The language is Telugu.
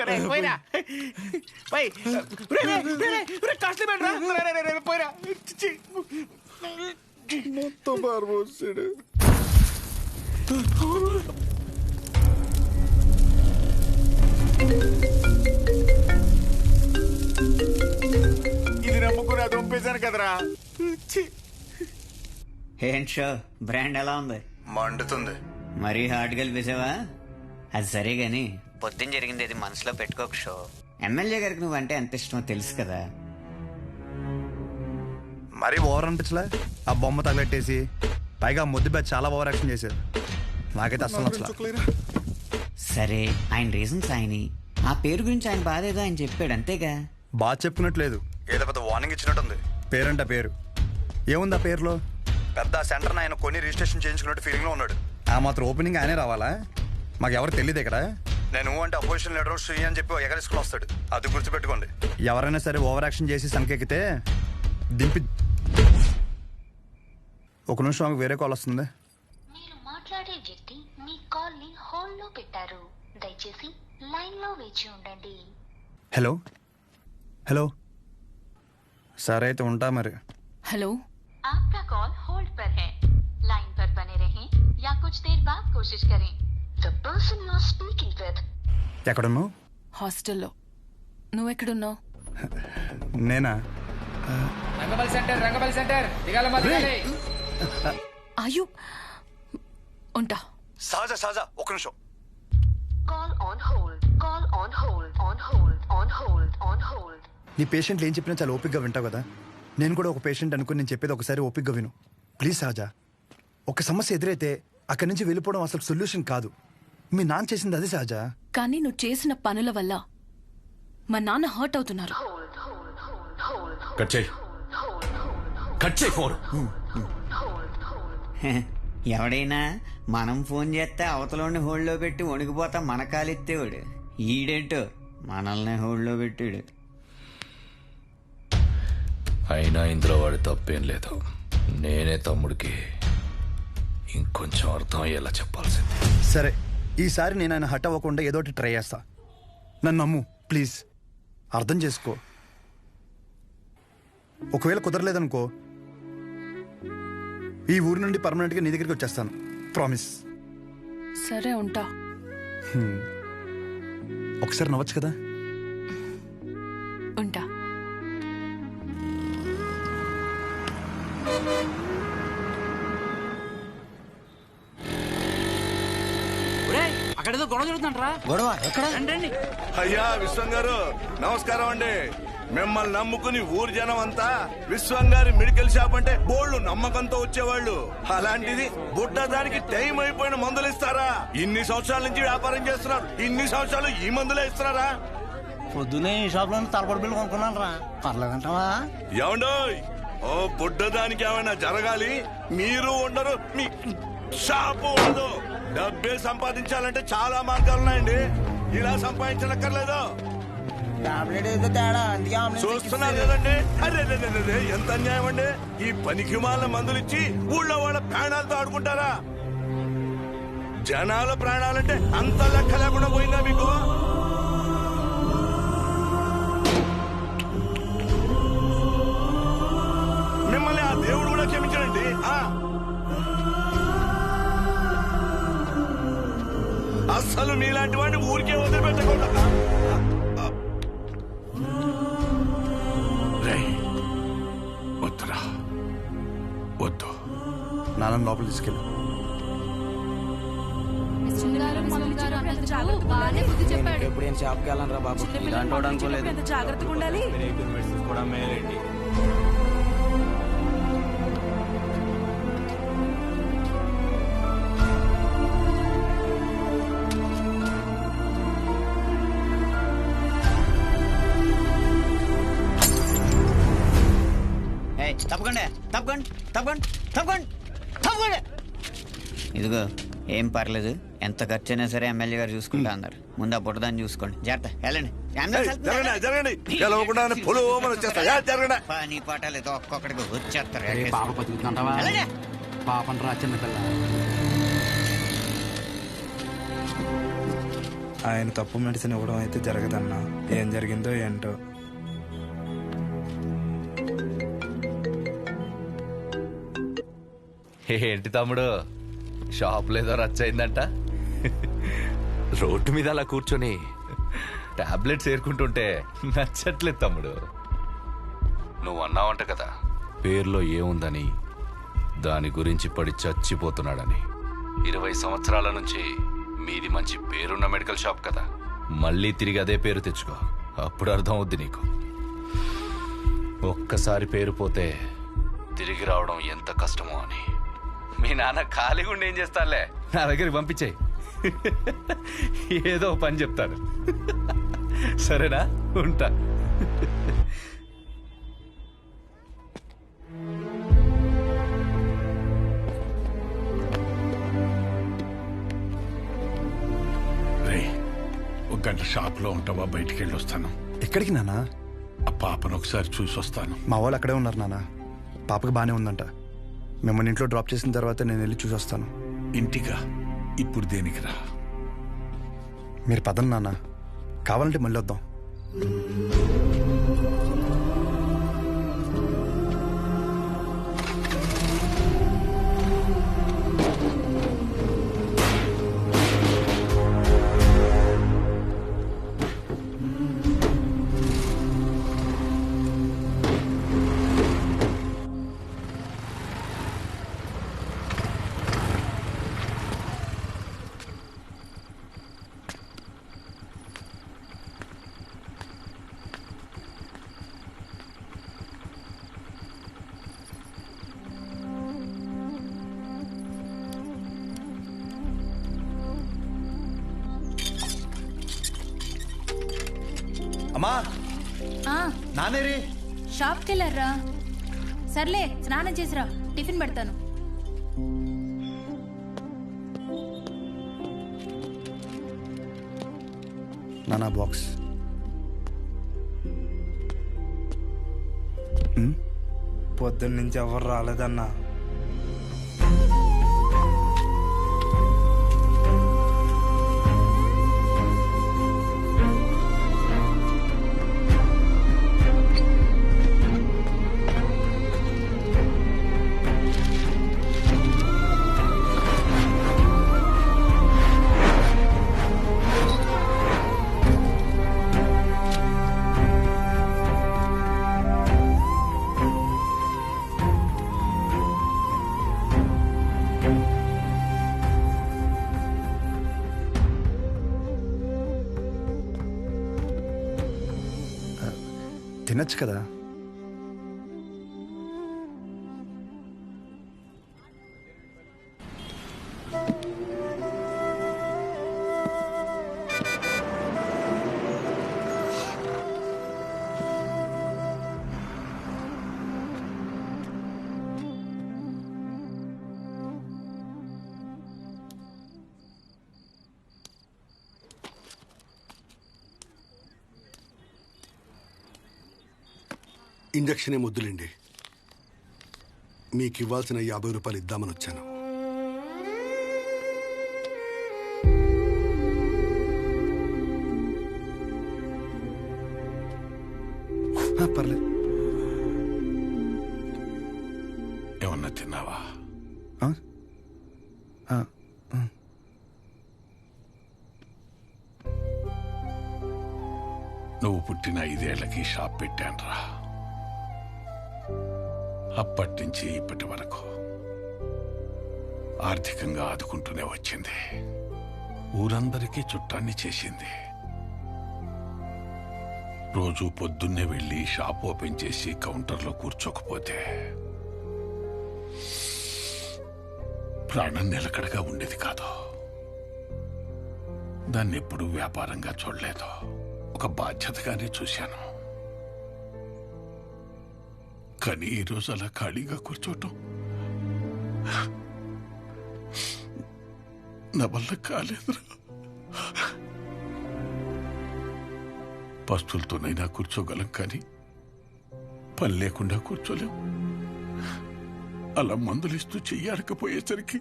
రే, పోయిరా పోయి రే, రే, రే, రే, రే, కాస్ట్లీ బ్యాండ్ రా రే, రే, రే, రే, పోయిరా చి, చి. మొత్తం పారిపోసాడు ఇది నమ్ముకుని అది పంపేశాను కదరా చి. ఏంటి షో బ్రాండ్ ఎలా ఉంది మండుతుంది. మరీ హార్డ్ కలిపేసావా అది సరే గాని పొద్దున్న జరిగింది అది మనసులో పెట్టుకోక షో. ఎమ్మెల్యే గారికి నువ్వంటే ఎంత ఇష్టమో తెలుసు కదా. మరీ ఓవర్ అనిపించలే? ఆ బొమ్మ తగలెట్టేసి పైగా ముద్దు బ్యాచ్ చాలా ఓవర్ యాక్షన్ చేశారు. నాకైతే అసలు నచ్చలే. సరే ఆయన రీజన్స్ ఆయన. ఆ పేరు గురించి ఆయన బాధ ఏదో ఆయన చెప్పాడు అంతేగా? బాగా చెప్పుకున్నట్లేదు ఏదో పెద్ద వార్నింగ్ ఇచ్చినట్టుంది. పేరంట పేరు. ఏముంది ఆ పేరులో? పెద్ద సెంటర్ ఆయన కొన్ని రిజిస్ట్రేషన్ చేయించుకున్నట్టు ఫీలింగ్లో ఉన్నాడు. ఆ మాత్రం ఓపెనింగ్ ఆయనే రావాలా? మాకు ఎవరు తెలియదు ఇక్కడ. నేను ఊ అంటే అపోజిషన్ లీడర్ శ్రీ అని చెప్పి ఎగరేసుకుని వస్తాడు అది గుర్తుపెట్టుకోండి ఎవరైనా సరే ఓవర్ యాక్షన్ చేసి సంకెక్కితే దింపి ఒక నిమిషం ఆమెకు వేరే కాల్ వస్తుంది మీరు మాట్లాడే వ్యక్తి మీ కాల్ ని హోల్డ్ లో పెట్టారు దయచేసి లైన్ లో వేచి ఉండండి హలో హలో సరే అయితే ఉంటా మరి हेलो आपका कॉल होल्ड पर है लाइन पर बने रहें या कुछ देर बाद कोशिश करें The హాస్టల్లో నువ్వు ఎక్కడున్నావు నేనా రంగబల్ సెంటర్ రంగబల్ సెంటర్ దిగాలమ్మా దిగాలి ఆయు ఉంటా సహజ సహజ ఒక నిమిషం call on hold. Call on hold. On hold. On hold. On hold. నీ పేషెంట్లు ఏం చెప్పినా చాలా ఓపిక్గా వింటావు కదా నేను కూడా ఒక పేషెంట్ అనుకుని నేను చెప్పేది ఒకసారి ఓపిక్గా విను ప్లీజ్ సహజ ఒక సమస్య ఎదురైతే అక్కడి నుంచి వెళ్ళిపోవడం అసలు సొల్యూషన్ కాదు మీ నాన్న చేసింది అదే సహజ? కానీ నువ్వు చేసిన పనుల వల్ల మా నాన్న హర్ట్ అవుతున్నారు. కట్ చేయి. కట్ చేయి ఫోన్. ఎవడైనా మనం ఫోన్ చేస్తే అవతలోని హోల్డ్లో పెట్టి వణికిపోతా మన కాలెత్తేవాడు. ఈడేంటో మనల్ని హోల్డ్లో పెట్టాడు. అయినా ఇందులో వాడి తప్పేం లేదు. నేనే తమ్ముడికి ఇంకొంచెం అర్థం అయ్యేలా చెప్పాల్సింది. సరే. ఈసారి నేను ఆయన హట్ అవ్వకుండా ఏదో ఒకటి ట్రై చేస్తా. నన్ను నమ్ము ప్లీజ్. అర్థం చేసుకో. ఒకవేళ కుదరలేదనుకో ఈ ఊరి నుండి పర్మనెంట్గా నీ దగ్గరికి వచ్చేస్తాను. ప్రామిస్ సరే ఉంటా. ఒకసారి నవ్వచ్చు కదా? ఉంటా. అక్కడేదో గొడవ జరుగుతుందంటరా? గొడవ? ఎక్కడ? రండి అయ్యా విశ్వం గారు నమస్కారం అండి. మిమ్మల్ని నమ్ముకుని ఊరు జనం అంతా విశ్వం గారి మెడికల్ షాప్ అంటే బోళ్ళు నమ్మకంతో వచ్చేవాళ్ళు. అలాంటిది బుడ్డ దానికి టైం అయిపోయిన మందులు ఇస్తారా? ఇన్ని సంవత్సరాల నుంచి వ్యాపారం చేస్తున్నారు. ఇన్ని సంవత్సరాలు ఈ మందులే ఇస్తున్నారా? పొద్దునే ఈ షాప్లో తలపడి బిల్లు కొనుక్కున్నాను రా పర్లేదంటావా? ఏమండోయ్? ఓ బుడ్డ దానికి ఏమైనా జరగాలి? మీరు ఉండరు మీ షాపు ఉండదు డబ్బే సంపాదించాలంటే చాలా మార్గాలు ఉన్నాయండి. ఇలా సంపాదించనక్కర్లేదు. టాబ్లెట్ ఏదో తేడా అందుకే ఆమ్లెట్ చూస్తున్నారు కదండి. అరే రే, రే, రే, రే, ఎంత అన్యాయం అండి. ఈ పనికి మాల మందులు ఇచ్చి ఊళ్ళో వాళ్ళ ప్రాణాలతో ఆడుకుంటారా? జనాల ప్రాణాలంటే అంత లెక్క లేకుండా పోయిందా మీకు? మిమ్మల్ని ఆ దేవుడు కూడా క్షమించడండి. ఆ. అస్సలు మీలాంటి వాడిని ఊరికే వదిలిపెట్టకూడదు రేయ్ వద్దురా. వద్దు. నాన్న లోపల తీసుకెళ్ళి. ఎప్పుడు ఏం షాప్కి వెళ్ళను రా బాబు ఇలాంటి వాడు అనుకోలేదు జాగ్రత్తగా ఉండాలి? తప్పకుండా తప్పకుండా తప్పకుండా తప్పకుండా. తప్పకుండా ఇదిగో ఏం పర్లేదు. ఎంత ఖర్చు అయినా సరే ఎమ్మెల్యే గారు చూసుకుంటా అన్నారు. ముందు ఆ బుట్టదాన్ని చూసుకోండి. జాగ్రత్త వెళ్ళండి. పని పాటలు ఏదో ఒక్కొక్కడికి వచ్చేస్తారు. పాప రా చిన్నపిల్ల ఆయన తప్పు మెడిసిన్ ఇవ్వడం అయితే జరగదన్నా. ఏం జరిగిందో ఏంటో. ఏంటి తమ్ముడు? షాప్ లేదో రచ్చయిందంట రోడ్డు మీద అలా కూర్చొని. టాబ్లెట్స్ ఏరుకుంటుంటే నచ్చట్లేదు తమ్ముడు. నువ్వు అన్నావంట కదా. పేర్లో ఏముందని? దాని గురించి పడి చచ్చిపోతున్నాడని. ఇరవై సంవత్సరాల నుంచి మీది మంచి పేరున్న మెడికల్ షాప్ కదా. మళ్ళీ తిరిగి అదే పేరు తెచ్చుకో. అప్పుడు అర్థం అవుద్ది నీకు. ఒక్కసారి పేరు పోతే తిరిగి రావడం ఎంత కష్టమో అని. మీ నాన్న ఖాళీగా ఉండి ఏం చేస్తానులే నా దగ్గరికి పంపించేయి. ఏదో పని చెప్తాను. సరేనా? ఉంటా. రే ఒక గంట షాప్లో ఉంటావా? బయటికి వెళ్ళి వస్తాను. ఎక్కడికి నానా ఆ పాపను ఒకసారి చూసి వస్తాను. మా వాళ్ళు అక్కడే ఉన్నారు నాన్న. పాపకి బాగానే ఉందంట. మిమ్మల్ని ఇంట్లో డ్రాప్ చేసిన తర్వాత నేను వెళ్ళి చూసి వస్తాను ఇంటిగా ఇప్పుడు దేనికి రా? మీరు పదండి నాన్న. కావాలంటే మళ్ళీ వద్దాం. అమ్మా. ఆ, నానేరి షాప్కి వెళ్ళారా? సర్లే స్నానం చేసిరా. టిఫిన్ పెడతాను. నానా బాక్స్. పొద్దున్న నుంచి ఎవరు రాలేదన్నా? తినచ్చు కదా ఇంజక్షన్ వద్దులేండి మీకు ఇవ్వాల్సిన యాభై రూపాయలు ఇద్దామని వచ్చాను. పర్లేదు ఏమన్నా తిన్నావా? ఆ? ఆ, ఆ. నువ్వు పుట్టిన ఐదేళ్ళకి షాప్ పెట్టానురా. అప్పటి నుంచి ఇప్పటి వరకు ఆర్థికంగా ఆదుకుంటూనే వచ్చింది. ఊరందరికీ చుట్టాన్ని చేసింది. రోజు పొద్దున్నే వెళ్ళి షాప్ ఓపెన్ చేసి కౌంటర్లో కూర్చోకపోతే ప్రాణం నిలకడగా ఉండేది కాదు. దాన్ని ఎప్పుడూ వ్యాపారంగా చూడలేదు. ఒక బాధ్యతగానే చూశాను. కానీ ఈరోజు అలా ఖాళీగా కూర్చోటం నా వల్ల కాలేదురా. పస్తులతోనైనా కూర్చోగలం కానీ పని లేకుండా కూర్చోలేం. అలా మందులిస్తూ చెయ్యాడకపోయేసరికి